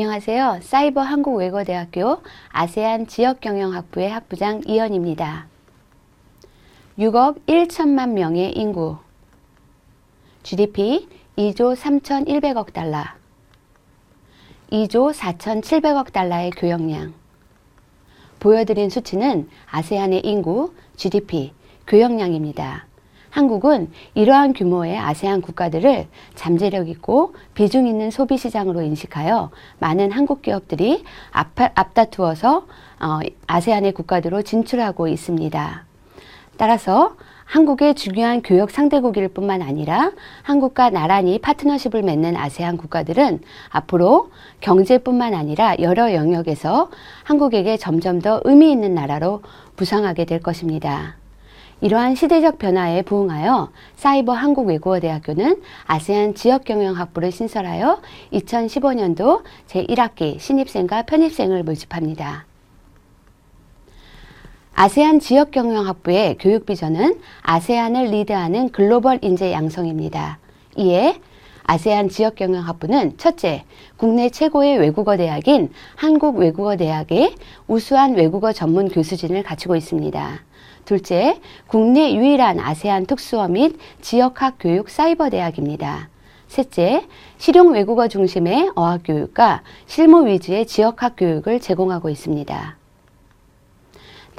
안녕하세요. 사이버 한국외국어대학교 아세안 지역경영학부의 학부장 이현입니다. 6억 1천만 명의 인구, GDP 2조 3,100억 달러, 2조 4,700억 달러의 교역량. 보여드린 수치는 아세안의 인구, GDP, 교역량입니다. 한국은 이러한 규모의 아세안 국가들을 잠재력 있고 비중 있는 소비 시장으로 인식하여 많은 한국 기업들이 앞다투어서 어, 아세안의 국가들로 진출하고 있습니다. 따라서 한국의 중요한 교역 상대국일 뿐만 아니라 한국과 나란히 파트너십을 맺는 아세안 국가들은 앞으로 경제뿐만 아니라 여러 영역에서 한국에게 점점 더 의미 있는 나라로 부상하게 될 것입니다. 이러한 시대적 변화에 부응하여 사이버 한국외국어대학교는 아세안 지역경영학부를 신설하여 2015년도 제1학기 신입생과 편입생을 모집합니다. 아세안 지역경영학부의 교육 비전은 아세안을 리드하는 글로벌 인재 양성입니다. 이에 아세안 지역경영학부는 첫째, 국내 최고의 외국어 대학인 한국외국어대학의 우수한 외국어 전문 교수진을 갖추고 있습니다. 둘째, 국내 유일한 아세안 특수어 및 지역학 교육 사이버 대학입니다. 셋째, 실용 외국어 중심의 어학 교육과 실무 위주의 지역학 교육을 제공하고 있습니다.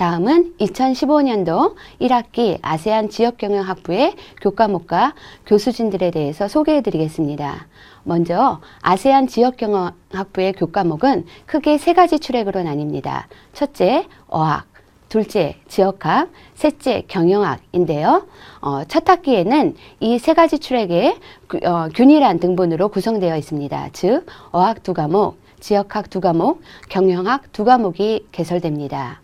다음은 2015년도 1학기 아세안 지역경영학부의 교과목과 교수진들에 대해서 소개해 드리겠습니다. 먼저 아세안 지역경영학부의 교과목은 크게 세 가지 트랙으로 나뉩니다. 첫째, 어학. 둘째 지역학, 셋째 경영학인데요. 어, 첫 학기에는 이 세 가지 트랙의 어, 균일한 등분으로 구성되어 있습니다. 즉 어학 두 과목, 지역학 두 과목, 경영학 두 과목이 개설됩니다.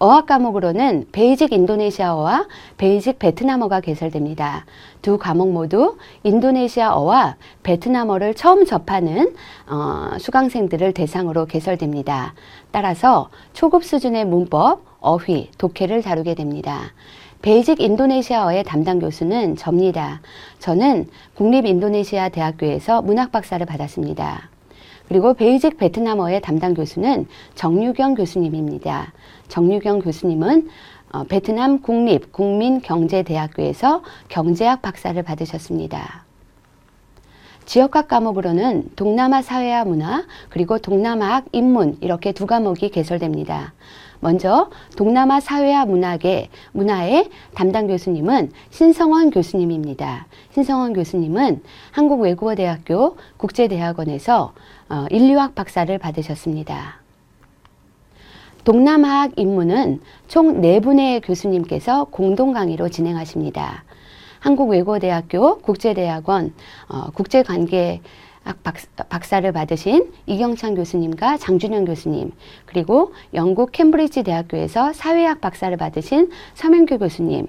어학 과목으로는 베이직 인도네시아어와 베이직 베트남어가 개설됩니다. 두 과목 모두 인도네시아어와 베트남어를 처음 접하는 어, 수강생들을 대상으로 개설됩니다. 따라서 초급 수준의 문법, 어휘, 독해를 다루게 됩니다. 베이직 인도네시아어의 담당 교수는 접니다. 저는 국립인도네시아 대학교에서 문학 박사를 받았습니다. 그리고 베이직 베트남어의 담당 교수는 정유경 교수님입니다. 정유경 교수님은 어, 베트남 국립 국민경제대학교에서 경제학 박사를 받으셨습니다. 지역학 과목으로는 동남아 사회와 문화 그리고 동남아학 인문 이렇게 두 과목이 개설됩니다. 먼저 동남아 사회와 문학의 문화의 담당 교수님은 신성원 교수님입니다. 신성원 교수님은 한국외국어대학교 국제대학원에서 어, 인류학 박사를 받으셨습니다. 동남아학 인문은 총 네분의 교수님께서 공동 강의로 진행하십니다. 한국외국어대학교 국제대학원 어, 국제관계 박사 를 받으신 이경찬 교수님과 장준영 교수님, 그리고 영국 캠브리지 대학교에서 사회학 박사를 받으신 서명규 교수님,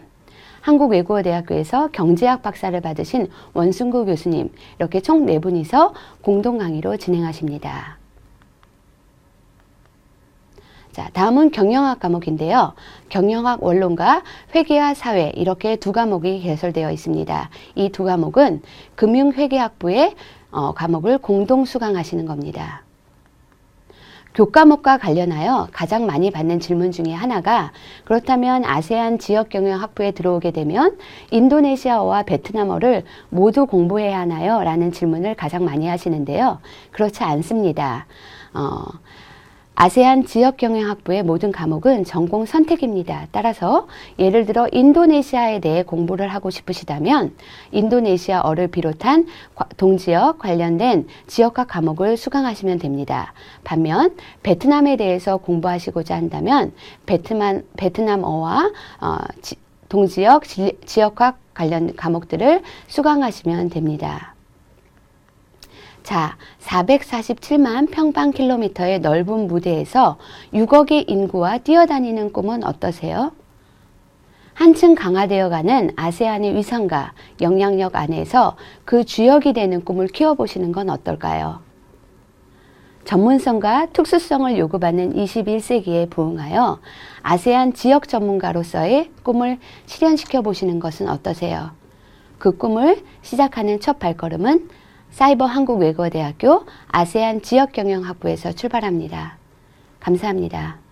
한국외국어대학교에서 경제학 박사를 받으신 원순구 교수님, 이렇게 총 네 분이서 공동 강의로 진행하십니다. 자, 다음은 경영학 과목인데요. 경영학 원론과 회계와 사회 이렇게 두 과목이 개설되어 있습니다. 이 두 과목은 금융회계학부의 어, 과목을 공동 수강하시는 겁니다. 교과목과 관련하여 가장 많이 받는 질문 중에 하나가 그렇다면 아세안 지역경영학부에 들어오게 되면 인도네시아어와 베트남어를 모두 공부해야 하나요? 라는 질문을 가장 많이 하시는데요. 그렇지 않습니다. 어, 아세안 지역 경영학부의 모든 과목은 전공 선택입니다. 따라서 예를 들어 인도네시아에 대해 공부를 하고 싶으시다면 인도네시아어를 비롯한 동지역 관련된 지역학 과목을 수강하시면 됩니다. 반면 베트남에 대해서 공부하시고자 한다면 베트남, 베트남어와 어, 지, 동지역 지, 지역학 관련 과목들을 수강하시면 됩니다. 자, 447만 평방킬로미터의 넓은 무대에서 6억의 인구와 뛰어다니는 꿈은 어떠세요? 한층 강화되어가는 아세안의 위상과 영향력 안에서 그 주역이 되는 꿈을 키워보시는 건 어떨까요? 전문성과 특수성을 요구받는 21세기에 부응하여 아세안 지역 전문가로서의 꿈을 실현시켜 보시는 것은 어떠세요? 그 꿈을 시작하는 첫 발걸음은 사이버 한국외국어대학교 아세안 지역경영학부에서 출발합니다. 감사합니다.